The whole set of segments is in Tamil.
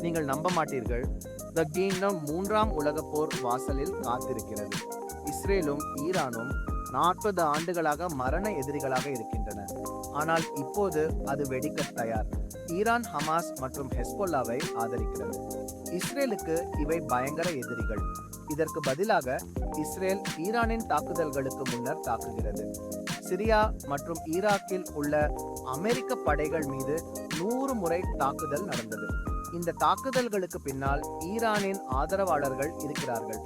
நீங்கள் நம்ப மாட்டீர்கள். த கிங்டம் மூன்றாம் உலகப் போர் வாசலில் காத்திருக்கிறது. இஸ்ரேலும் ஈரானும் நாற்பது ஆண்டுகளாக மரண எதிரிகளாக இருக்கின்றன. ஆனால் இப்போது அது வெடிக்க தயார். ஈரான் ஹமாஸ் மற்றும் ஹெஸ்போல்லாவை ஆதரிக்கிறது. இஸ்ரேலுக்கு இவை பயங்கர எதிரிகள். இதற்கு பதிலாக இஸ்ரேல் ஈரானின் தாக்குதல்களுக்கு முன்னர் தாக்குகிறது. சிரியா மற்றும் ஈராக்கில் உள்ள அமெரிக்க படைகள் மீது நூறு முறை தாக்குதல் நடந்தது. இந்த தாக்குதல்களுக்கு பின்னால் ஈரானின் ஆதரவாளர்கள் இருக்கிறார்கள்.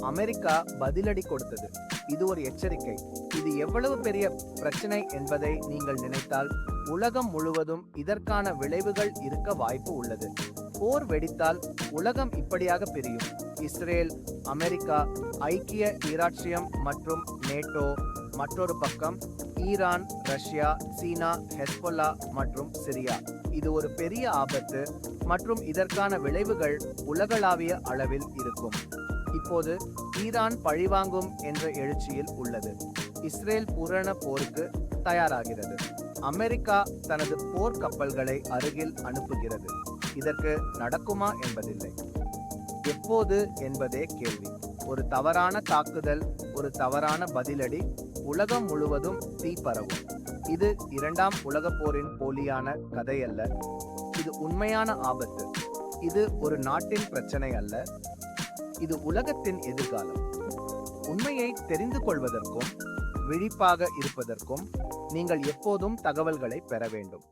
அமெரிக்கா பதிலடி கொடுத்தது. இது ஒரு எச்சரிக்கை. இது எவ்வளவு பெரிய பிரச்சனை என்பதை நீங்கள் நினைத்தால் உலகம் முழுவதும் இதற்கான விளைவுகள் இருக்க வாய்ப்பு உள்ளது. போர் வெடித்தால் உலகம் இப்படியாக பிரியும். இஸ்ரேல் அமெரிக்கா ஐக்கிய ஈராட்சியம் மற்றும் நேட்டோ மற்றொரு பக்கம் ஈரான் ரஷ்யா சீனா ஹெஸ்பொல்லா மற்றும் சிரியா. இது ஒரு பெரிய ஆபத்து. மற்றும் இதற்கான விளைவுகள் உலகளாவிய அளவில் இருக்கும். இப்போது ஈரான் பழிவாங்கும் என்ற எழுச்சியில் உள்ளது. இஸ்ரேல் பூரண போருக்கு தயாராகிறது. அமெரிக்கா தனது போர் கப்பல்களை அருகில் அனுப்புகிறது. இதற்கு நடக்குமா என்பதில்லை. எப்போது என்பதே கேள்வி. ஒரு தவறான தாக்குதல் ஒரு தவறான பதிலடி உலகம் முழுவதும் தீ பரவும். இது இரண்டாம் உலகப் போரின் போலியான கதை அல்ல இது உண்மையான ஆபத்து. இது ஒரு நாட்டின் பிரச்சனை அல்ல. இது உலகத்தின் எதிர்காலம். உண்மையை தெரிந்து கொள்வதற்கும் விழிப்பாக இருப்பதற்கும் நீங்கள் எப்போதும் தகவல்களை பெற வேண்டும்.